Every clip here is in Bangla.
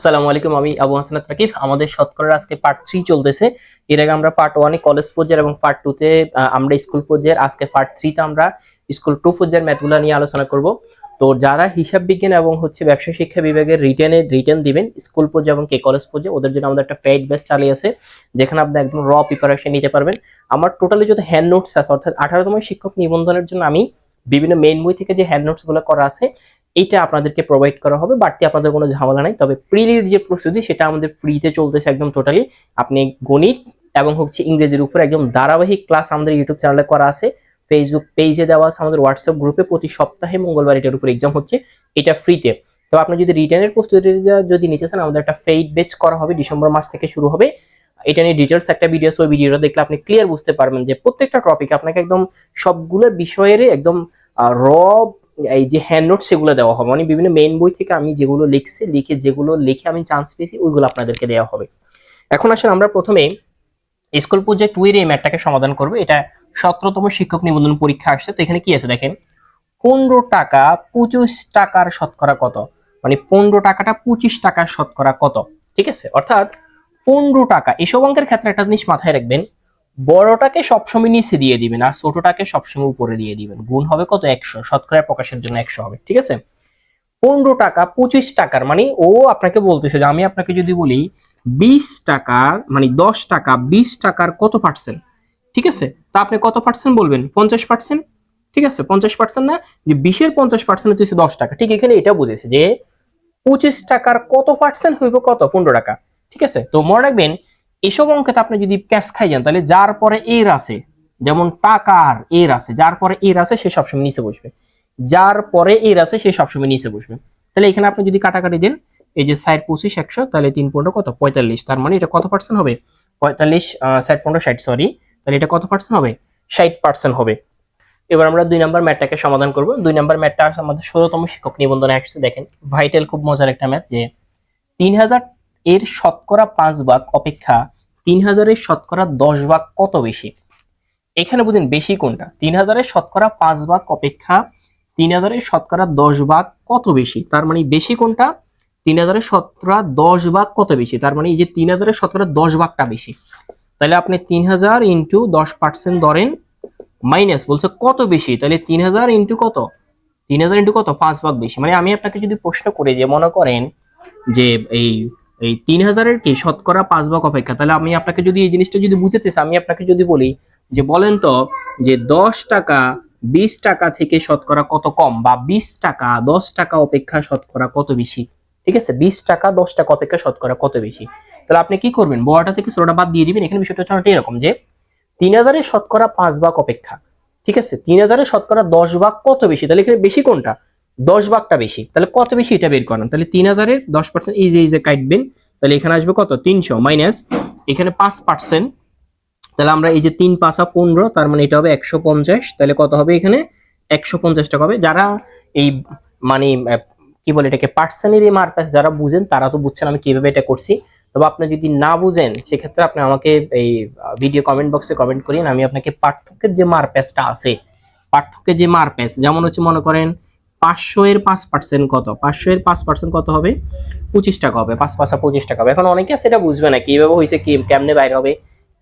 আসসালামু আলাইকুম, আমি আবু হাসানাত রাকিব আমাদের শতকরার আজকে পার্ট থ্রি চলতেছে। এর আগে আমরা পার্ট ওয়ানে কলেজ পর্যায়ের এবং পার্ট টু তে আমরা স্কুল পর্যায়ের আজকে পার্ট থ্রিতে আমরা স্কুল টু পর্যায়ের ম্যাথগুলো নিয়ে আলোচনা করব। তো যারা হিসাব বিজ্ঞান এবং হচ্ছে ব্যবসা শিক্ষা বিভাগের রিটেনে রিটার্ন দিবেন স্কুল পর্যায়ে এবং কে কলেজ পর্যায়ে ওদের জন্য আমাদের একটা পেইড বেস চালিয়ে আছে, যেখানে আপনি একদম র প্রিপারেশন নিতে পারবেন। আমার টোটালি যত হ্যান্ড নোটস আছে, অর্থাৎ আঠারোতম শিক্ষক নিবন্ধনের জন্য আমি বিভিন্ন মেইন বই থেকে যে হ্যান্ড নোটসগুলো করা আছে এইটা আপনাদেরকে প্রোভাইড করা হবে বাড়তি আপনাদের কোনো ঝামেলা নাই। তবে প্রিলির যে প্রস্তুতি সেটা আমাদের ফ্রিতে চলতেছে একদম টোটালি আপনি গণিত এবং হচ্ছে ইংরেজির উপর একদম ধারাবাহিক ক্লাস আমাদের ইউটিউব চ্যানেলে করা আছে। ফেসবুক পেজে দেওয়া আছে আমাদের হোয়াটসঅ্যাপ গ্রুপে প্রতি সপ্তাহে মঙ্গলবার এটার উপর এক্সাম হচ্ছে। এটা ফ্রিতে তো আপনি যদি রিটার্নের প্রস্তুতি যদি নিতে চান আমাদের একটা ফেইড বেচ করা হবে ডিসেম্বর মাস থেকে শুরু হবে। এটা নিয়ে ডিটেলস একটা ভিডিও আছে, ওই ভিডিওটা দেখলে আপনি ক্লিয়ার বুঝতে পারবেন যে প্রত্যেকটা টপিক আপনাকে একদম সবগুলো বিষয়ের একদম র এই যে হ্যান্ড নোট সেগুলো দেওয়া হবে। মানে বিভিন্ন মেইন বই থেকে আমি যেগুলো লিখছি, লিখে যেগুলো লিখে আমি চান্স পেয়েছি, ওইগুলো আপনাদেরকে দেওয়া হবে। এখন আসলে আমরা প্রথমে স্কুল পর্যায়ে টু এর এই ম্যাটটাকে সমাধান করব। এটা সতেরোতম শিক্ষক নিবন্ধন পরীক্ষা আসছে। তো এখানে কি আছে দেখেন? পনেরো টাকা পঁচিশ টাকার শতকরা কত? মানে পনেরো টাকাটা পঁচিশ টাকার শতকরা কত? ঠিক আছে? অর্থাৎ পনেরো টাকা। এসব অঙ্কের ক্ষেত্রে একটা জিনিস মাথায় রাখবেন বড়টাকে সবসময় নিচে দিয়ে দিবেন আর ছোটটাকে সবসময় উপরে দিয়ে দিবেন। গুণ হবে কত? একশো। শতকরা প্রকাশের জন্য একশো হবে, ঠিক আছে? পনেরো টাকা, পঁচিশ টাকার মানে ও আপনাকে বলতেছে যে, আমি আপনাকে যদি বলি বিশ টাকার মানে দশ টাকা, বিশ টাকার কত পার্সেন্ট ঠিক আছে? তা আপনি কত পার্সেন্ট বলবেন? পঞ্চাশ পার্সেন্ট ঠিক আছে? পঞ্চাশ পার্সেন্ট না? যে বিশের পঞ্চাশ পার্সেন্ট হচ্ছে দশ টাকা। ঠিক এখানে এটা বুঝেছে যে, পঁচিশ টাকার কত পার্সেন্ট হইব কত? পনেরো টাকা। ঠিক আছে? তো মনে রাখবেন এসব অঙ্কে আপনি যদি প্যাস খাই যান, তাহলে যার পরে এর আছে, যেমন টাকার এর আছে, যার পরে এর আছে সে সবসময় নিচে বসবে। যার পরে এর আছে সে সবসময় নিচে বসবে। তাহলে এখানে আপনি যদি কাটাকাটি দেন, এই যে সাইড পঁচিশ একশো, তাহলে তিন পনেরো কত? পঁয়তাল্লিশ। তার মানে এটা কত পার্সেন্ট হবে? পঁয়তাল্লিশ সাইড পনেরো, ষাট সরি তাহলে এটা কত পার্সেন্ট হবে? ষাট পার্সেন্ট হবে। এবার আমরা দুই নাম্বার ম্যাথটাকে সমাধান করব। দুই নাম্বার আসছে আমাদের ষোলোতম শিক্ষক নিবন্ধনে আসছে দেখেন ভাইটাল খুব মজার একটা ম্যাথ যে, তিন হাজার এর শতকরা পাঁচ ভাগ অপেক্ষা তিন হাজারের শতকরা দশ ভাগ কত বেশি? এখানে বুঝেন বেশি কোনটা? তিন হাজারের শতকরা পাঁচ ভাগ অপেক্ষা তিন হাজারের শতকরা দশ ভাগ কত বেশি? তার মানে বেশি কোনটা? তিন হাজারের শতকরা দশ ভাগ কত বেশি? তার মানে এই যে তিন হাজারের শতকরা দশ ভাগটা বেশি। তাহলে আপনি তিন হাজার ইন্টু দশ পার্সেন্ট ধরেন, মাইনাস, বলছে কত বেশি? তাহলে তিন হাজার ইন্টু কত? তিন হাজার ইন্টু কত? পাঁচ ভাগ বেশি। মানে আমি আপনাকে যদি প্রশ্ন করি যে, মনে করেন যে এই এই তিন হাজারের কি শতকরা পাঁচ ভাগ অপেক্ষা? তাহলে আমি আপনাকে যদি এই জিনিসটা যদি বুঝতে আমি আপনাকে যদি বলি যে বলেন তো যে দশ টাকা, বিশ টাকা থেকে শতকরা কত কম বা বিশ টাকা, দশ টাকা অপেক্ষা শতকরা কত বেশি? ঠিক আছে? বিশ টাকা, দশ টাকা অপেক্ষা শতকরা কত বেশি? তাহলে আপনি কি করবেন? বড়টা থেকে ছোটটা বাদ দিয়ে দিবেন। এখানে বিষয়টা হচ্ছে এরকম যে তিন হাজারের শতকরা পাঁচ ভাগ অপেক্ষা। ঠিক আছে? তিন হাজারের শতকরা দশ ভাগ কত বেশি? তাহলে এখানে বেশি কোনটা? দশ ভাগটা বেশি। তাহলে কত বেশি এটা বের করেন? তাহলে তিন হাজারের দশ পার্সেন্ট এই যে এই যে কাটবেন তাহলে এখানে আসবে কত? তিনশো মাইনাস এখানে পাঁচ পার্সেন্ট তাহলে আমরা এই যে তিন পাঁচা পনেরো, তার মানে এটা হবে একশো পঞ্চাশ। তাহলে কত হবে এখানে? একশো পঞ্চাশ টাকা হবে। যারা এই মানে কি বলে এটাকে পার্সেন্টের এই মারপ্যাস যারা বুঝেন, তারা তো বুঝছেন আমি কীভাবে এটা করছি। তবে আপনি যদি না বুঝেন, সেক্ষেত্রে আপনি আমাকে এই ভিডিও কমেন্ট বক্সে কমেন্ট করিন আমি আপনাকে পার্থক্যের যে মারপ্যাসটা আছে, পার্থক্যের যে মারপ্যাস যেমন হচ্ছে মনে করেন পাঁচশো এর পাঁচ পার্সেন্ট কত? পাঁচশো এর পাঁচ পার্সেন্ট কত হবে? পঁচিশ টাকা হবে, পাঁচ পাঁচা পঁচিশ টাকা হবে। এখন অনেকে সেটা বুঝবে না কীভাবে হয়েছে কি, কেমনে বাইরে হবে?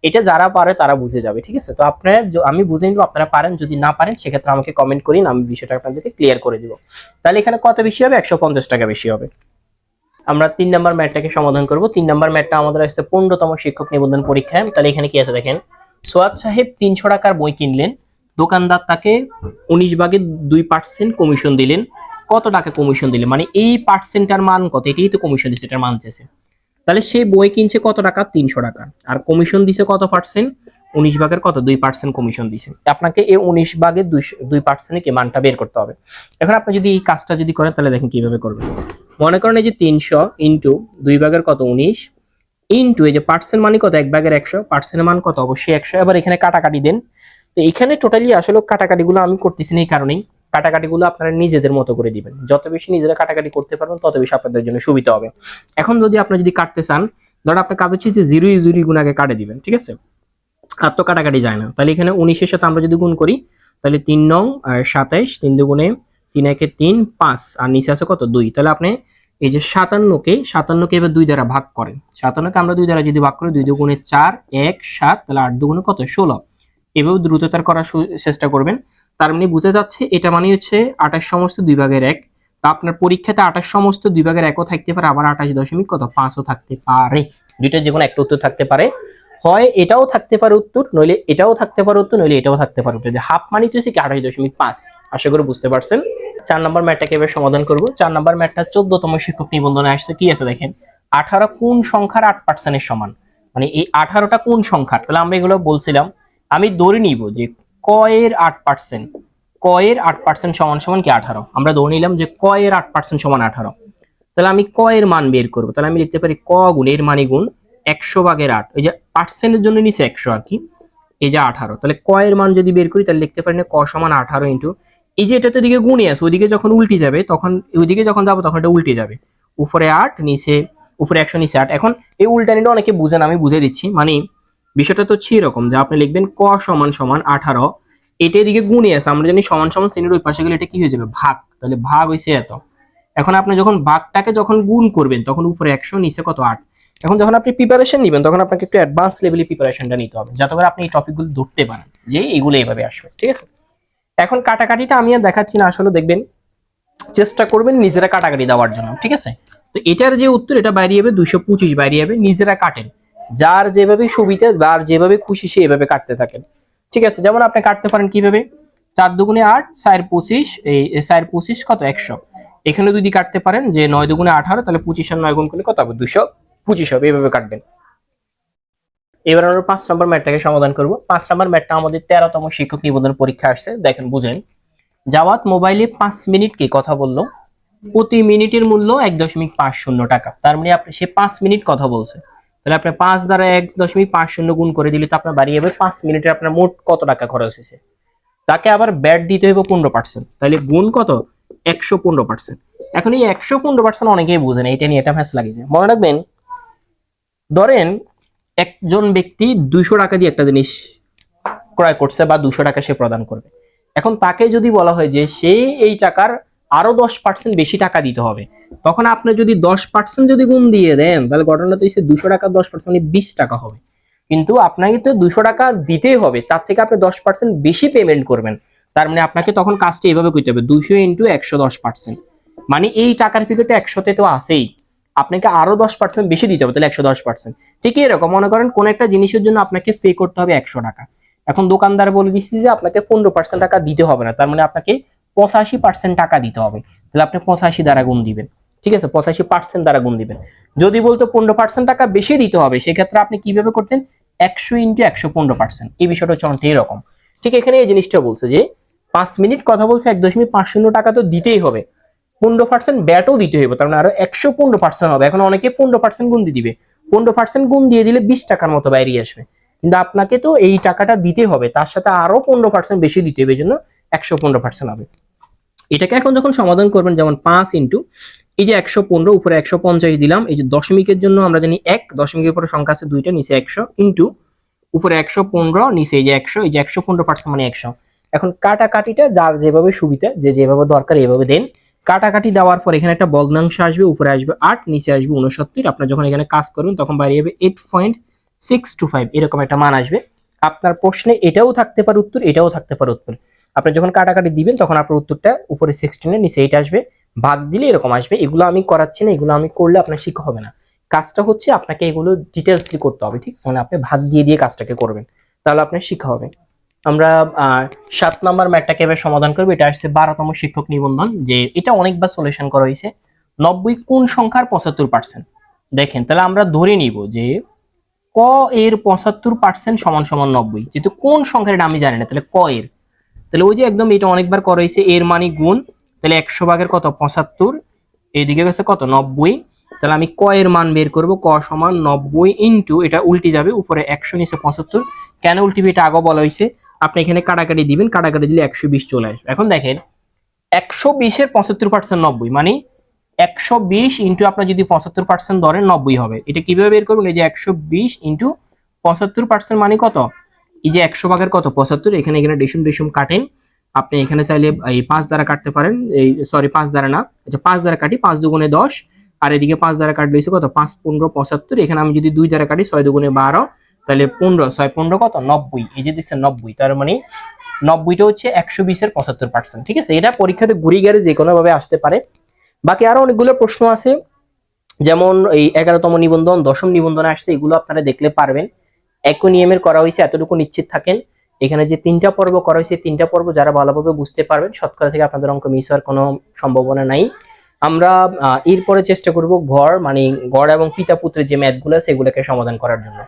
এটা যারা পারে তারা বুঝে যাবে, ঠিক আছে? তো আপনারা আমি বুঝে নিব আপনারা পারেন, যদি না পারেন, সেক্ষেত্রে আমাকে কমেন্ট করিন, আমি বিষয়টা আপনাদেরকে ক্লিয়ার করে দিব। তাহলে এখানে কত বেশি হবে? একশো পঞ্চাশ টাকা বেশি হবে। আমরা তিন নাম্বার ম্যাটটাকে সমাধান করব। তিন নাম্বার ম্যাটটা আমাদের আসছে পনেরোতম শিক্ষক নিবন্ধন পরীক্ষায় তাহলে এখানে কি আছে দেখেন? সোয়াদ সাহেব তিনশো টাকার বই কিনলেন। দোকানদার তাকে উনিশ ভাগে দুই পার্সেন্ট কমিশন দিলেন। কত টাকা কমিশন দিলেন? মানে এই পার্সেন্টটার মান কত? এটাই তো কমিশন দিচ্ছে, এটার মান চেয়েছে তাহলে সে বই কিনছে কত টাকা? তিনশো টাকা। আর কমিশন দিছে কত পার্সেন্ট উনিশ ভাগের কত? দুই পার্সেন্ট কমিশন দিছে। আপনাকে এই উনিশ ভাগের দুই পার্সেন্টে কি মানটা বের করতে হবে। এখন আপনি যদি এই কাজটা যদি করেন, তাহলে দেখেন কীভাবে করবেন। মনে করেন এই যে তিনশো ইন্টু দুই ভাগের কত? উনিশ। ইন্টু এই যে পার্সেন্ট মানে কত? এক ভাগের একশো। পার্সেন্টের মান কত? অবশ্যই একশো। এবার এখানে কাটাকাটি দেন। তো এখানে টোটালি আসলে কাটাকাটিগুলো আমি করতেছি না এই কারণেই। কাটাকাটিগুলো আপনারা নিজেদের মতো করে দিবেন। যত বেশি নিজেরা কাটাকাটি করতে পারবেন, তত বেশি আপনাদের জন্য সুবিধা হবে। এখন যদি আপনি যদি কাটতে চান ধরো আপনার কাজ হচ্ছে যে জিরো জিরো গুণ আগে কাটে দিবেন, ঠিক আছে? আর তো কাটাকাটি যায় না। তাহলে এখানে উনিশের সাথে আমরা যদি গুণ করি, তাহলে তিন নং সাতাইশ, তিন দুগুণে তিন একে তিন, পাঁচ। আর নিচে আছে কত? দুই। তাহলে আপনি এই যে সাতান্নকে সাতান্নকে এবার দুই দ্বারা ভাগ করেন। সাতান্নকে আমরা দুই দ্বারা যদি ভাগ করি, দুই দুগুণে চার, এক, সাত, তাহলে আট দুগুণে কত? ষোলো। এভাবে দ্রুততার করার চেষ্টা করবেন। তার মানে বোঝা যাচ্ছে এটা মানে হচ্ছে আঠাশ সমস্ত দুই ভাগের এক। তা আপনার পরীক্ষাতে আঠাশ সমস্ত দুই ভাগের একও থাকতে পারে, আবার আঠাশ দশমিক কত? পাঁচও থাকতে পারে। দুইটা যে কোনো একটা উত্তর থাকতে পারে। হয় এটাও থাকতে পারে উত্তর, নইলে এটাও থাকতে পারে উত্তর, নইলে এটাও থাকতে পারে উত্তর। হাফ মানি তো কি আঠাশ দশমিক পাঁচ। আশা করি বুঝতে পারছেন। চার নম্বর ম্যাটটাকে এবার সমাধান করব। চার নম্বর ম্যাটটা চোদ্দতম শিক্ষক নিবন্ধনে আসছে। কি আছে দেখেন? আঠারো কোন সংখ্যার আট পার্সেন্টের সমান? মানে এই আঠারোটা কোন সংখ্যার? তাহলে আমরা এগুলো বলছিলাম। আমি ধরে নিব যে ক এর আট পার্সেন্ট ক এর আট পার্সেন্ট সমান সমান কি আঠারো? আমরা ধরে নিলাম যে ক এর আট পার্সেন্ট সমান আঠারো। তাহলে আমি ক এর মান বের করব। তাহলে আমি লিখতে পারি ক গুণ এর মানে গুণ একশো ভাগের আট। ওই যে পার্সেন্টের জন্য নিচে একশো আর কি, এই যে আঠারো। তাহলে ক এর মান যদি বের করি, তাহলে লিখতে পারি না ক সমান আঠারো ইন্টু এই যে এটা তো দিকে গুণে আছে, ওইদিকে যখন উল্টে যাবে, তখন ওইদিকে যখন যাব, তখন এটা উল্টে যাবে। উপরে আট, নিচে, উপরে একশো, নিচে আট। এখন এই উল্টা উল্টানিটা অনেকে বুঝেন আমি বুঝে দিচ্ছি। মানে বিষয়টা তো হচ্ছে এরকম যে আপনি লিখবেন ক সমান সমান আঠারো, এটা এদিকে গুণে আছে। আমরা জানি সমান সমান শ্রেণির ওই পাশে গেলে এটা কি হয়ে যাবে? ভাগ। তাহলে ভাগ হয়েছে এত। এখন আপনি যখন ভাগটাকে যখন গুণ করবেন, তখন উপরে একশো, নিচে কত? আট। এখন যখন আপনি প্রিপারেশন নেবেন, তখন আপনাকে একটু অ্যাডভান্স লেভেলে প্রিপারেশনটা নিতে হবে, যাতে করে আপনি এই টপিকগুলো ধরতে পারেন, যে এগুলো এইভাবে আসবে, ঠিক আছে? এখন কাটাকাটিটা আমি আর দেখাচ্ছি না, আসলে দেখবেন চেষ্টা করবেন নিজেরা কাটাকাটি দেওয়ার জন্য, ঠিক আছে? তো এটার যে উত্তর, এটা বাইরে যাবে, দুইশো পঁচিশ বাইরে যাবে, নিজেরা কাটেন। যার যেভাবে সুবিধা, যার যেভাবে খুশি, সে এভাবে কাটতে থাকেন। ঠিক আছে, যেমন আপনি কাটতে পারেন কীভাবে? চার দুগুণে আট, চার পঁচিশ, এই চার পঁচিশ কত? একশো। এখানে যদি কাটতে পারেন যে নয় দুগুণে আঠারো, তাহলে পঁচিশ আর নয় গুণ করলে কত হবে? দুশো পঁচিশ হবে, এইভাবে কাটবেন। এবার আমরা পাঁচ নম্বর ম্যাটটাকে সমাধান করব। পাঁচ নম্বর ম্যাটটা আমাদের তেরোতম শিক্ষক নিবন্ধন পরীক্ষা আসছে, দেখেন, বুঝেন। জাওয়াত মোবাইলে পাঁচ মিনিট কি কথা বলল? প্রতি মিনিটের মূল্য এক দশমিক পাঁচ শূন্য টাকা। তার মানে আপনি সে পাঁচ মিনিট কথা বলছে তাহলে আপনি পাঁচ দ্বারা এক দশমিক পাঁচ শূন্য গুণ করে দিলে তো আপনার বাড়ি যাবে পাঁচ মিনিটে আপনার মোট কত টাকা খরচ হয়েছে? তাকে আবার ব্যাট দিতে হবে পনেরো পার্সেন্ট তাহলে গুণ কত? একশো পনেরো পার্সেন্ট এখন এই একশো পনেরো পার্সেন্ট অনেকেই বুঝে না, এটা নিয়ে এটা ফ্যাস লাগিয়েছে মনে রাখবেন, ধরেন একজন ব্যক্তি দুইশো টাকা দিয়ে একটা জিনিস ক্রয় করছে বা দুশো টাকা সে প্রদান করবে। এখন তাকে যদি বলা হয় যে সে এই টাকার আরও দশ পার্সেন্ট বেশি টাকা দিতে হবে তখন আপনি যদি দশ পার্সেন্ট যদি গুণ দিয়ে দেন, তাহলে ঘটনা তো হচ্ছে দুশো টাকা দশ পার্সেন্ট মানে বিশ টাকা হবে। কিন্তু আপনাকে তো দুশো টাকা দিতেই হবে, তার থেকে আপনি দশ পার্সেন্ট বেশি পেমেন্ট করবেন। তার মানে আপনাকে তখন কাজটা এইভাবে করতে হবে, দুশো ইন্টু একশো দশ পার্সেন্ট মানে এই টাকার ফিগারটা একশোতে তো আছেই। আপনাকে আরও দশ পার্সেন্ট বেশি দিতে হবে, তাহলে একশো দশ পার্সেন্ট ঠিক এরকম, মনে করেন কোন একটা জিনিসের জন্য আপনাকে পে করতে হবে একশো টাকা। এখন দোকানদার বলে দিচ্ছে যে আপনাকে পনেরো পার্সেন্ট টাকা দিতে হবে না, তার মানে আপনাকে পঁচাশি পার্সেন্ট টাকা দিতে হবে। তাহলে আপনি পঁচাশি দ্বারা গুণ দিবেন। ঠিক আছে? পঁচাশি পার্সেন্ট দ্বারা গুণ দিবেন। যদি বলতো পনেরো পার্সেন্ট টাকা বেশি দিতে হবে, সেক্ষেত্রে আপনি কীভাবে করতেন? একশো ইন্টু একশো পনেরো পার্সেন্ট এই বিষয়টা হচ্ছে অনেকটা এরকম। ঠিক এখানে এই জিনিসটা বলছে যে, পাঁচ মিনিট কথা বলছে এক দশমিক পাঁচ শূন্য টাকা তো দিতেই হবে। পনেরো পার্সেন্ট ব্যাটও দিতে হবে তার মানে আরও একশো পনেরো পার্সেন্ট হবে। এখন অনেকে পনেরো পার্সেন্ট গুণ দিয়ে দিবে। পনেরো পার্সেন্ট গুণ দিয়ে দিলে বিশ টাকার মতো বাইরে আসবে। কিন্তু আপনাকে তো এই টাকাটা দিতে হবে, তার সাথে আরও পনেরো পার্সেন্ট বেশি দিতে হবে জন্য একশো পনেরো পার্সেন্ট হবে। এটাকে এখন যখন সমাধান করবেন, যেমন পাঁচ ইন্টু এই যে একশো পনেরো, উপরে একশো পঞ্চাশ দিলাম, এই যে দশমিকের জন্য আমরা জানি এক, দশমিকের পরে সংখ্যা আছে দুইটা, নিচে একশো ইন্টু উপরে একশো পনেরো, নিচে এই যে একশো, এই যে একশো পনেরো পার্সেন্ট মানে একশো। এখন কাটাকাটিটা যার যেভাবে সুবিধা, যে যেভাবে দরকার এভাবে দেন। কাটাকাটি দেওয়ার পর এখানে একটা বগ্নাংশ আসবে, উপরে আসবে আট, নিচে আসবে উনসত্তর আপনার যখন এখানে কাজ করবেন, তখন বাইরে যাবে eight point six two five এরকম একটা মান আসবে। আপনার প্রশ্নে এটাও থাকতে পারে উত্তর, এটাও থাকতে পারে উত্তর। আপনি যখন কাটাকাটি দিবেন, তখন আপনার উত্তরটা উপরে সিক্সটিনের নিচে এইট আসবে। ভাগ দিলে এরকম আসবে, এগুলো আমি করাচ্ছি না, এগুলো আমি করলে আপনার শিক্ষা হবে না। কাজটা হচ্ছে আপনাকে এগুলো ডিটেলসলি করতে হবে, ঠিক মানে আপনি ভাগ দিয়ে দিয়ে কাজটাকে করবেন, তাহলে আপনার শিক্ষা হবে। আমরা সাত নম্বর ম্যাটটাকে এবার সমাধান করব, এটা আসছে বারোতম শিক্ষক নিবন্ধন, যে এটা অনেকবার সলিউশন করা হয়েছে। নব্বই কোন সংখ্যার পঁচাত্তর পার্সেন্ট দেখেন, তাহলে আমরা ধরে নিব যে ক এর পঁচাত্তর পার্সেন্ট সমান সমান নব্বই। যেহেতু কোন সংখ্যার এটা আমি জানি না, তাহলে ক এর। তাহলে ওই যে একদম এটা অনেকবার করা হয়েছে, এর মানে গুণ তাহলে একশো ভাগের কত? পঁচাত্তর। এইদিকে গেছে কত? নব্বই। তাহলে আমি ক এর মান বের করব। ক সমান নব্বই ইন্টু, এটা উল্টে যাবে, উপরে একশো, নিচে পঁচাত্তর। কেন উল্টিবে এটা আগে বলা হয়েছে। আপনি এখানে কাটাকাটি দিবেন, কাটাকাটি দিলে একশো বিশ চলে আসবে। এখন দেখেন, একশো বিশের পঁচাত্তর পার্সেন্ট নব্বই মানে একশো বিশ ইন্টু আপনার যদি পঁচাত্তর পার্সেন্ট ধরেন, নব্বই হবে। এটা কীভাবে বের করবেন? এই যে একশো বিশ ইন্টু পঁচাত্তর পার্সেন্ট মানে কত? এই যে একশো ভাগের কত? পঁচাত্তর। এখানে এখানে ডিসুম ডিসুম কাটেন। আপনি এখানে চাইলে এই পাঁচ দ্বারা কাটতে পারেন। এই সরি পাঁচ দ্বারা না। আচ্ছা পাঁচ দ্বারা কাটি, পাঁচ দুগুণে দশ। আর এদিকে পাঁচ দ্বারা কাটলে কত? পাঁচ পনেরো পঁচাত্তর। এখানে আমি যদি দুই দ্বারা কাটি, ছয় দুগুণে বারো, তাহলে পনেরো, ছয় পনেরো কত? নব্বই। এই যে দিচ্ছে নব্বই, তার মানে নব্বইটা হচ্ছে একশো বিশের পঁচাত্তর পার্সেন্ট ঠিক আছে? এটা পরীক্ষাতে ঘুরি গেলে যে কোনো ভাবে আসতে পারে। বাকি আরও অনেকগুলো প্রশ্ন আছে। যেমন এই এগারোতম নিবন্ধন, দশম নিবন্ধনে আসছে, এগুলো আপনারা দেখলে পারবেন। একই নিয়মের করা হয়েছে, এতটুকু নিশ্চিত থাকেন। এখানে যে তিনটা পর্ব করা হয়েছে তিনটা পর্ব যারা ভালোভাবে বুঝতে পারবেন, শতকরা থেকে আপনাদের অঙ্ক মিস হওয়ার কোনো সম্ভাবনা নাই। আমরা এরপরে চেষ্টা করব ঘর মানে গড় এবং পিতা পুত্রের যে ম্যাথগুলো সেগুলোকে সমাধান করার জন্য।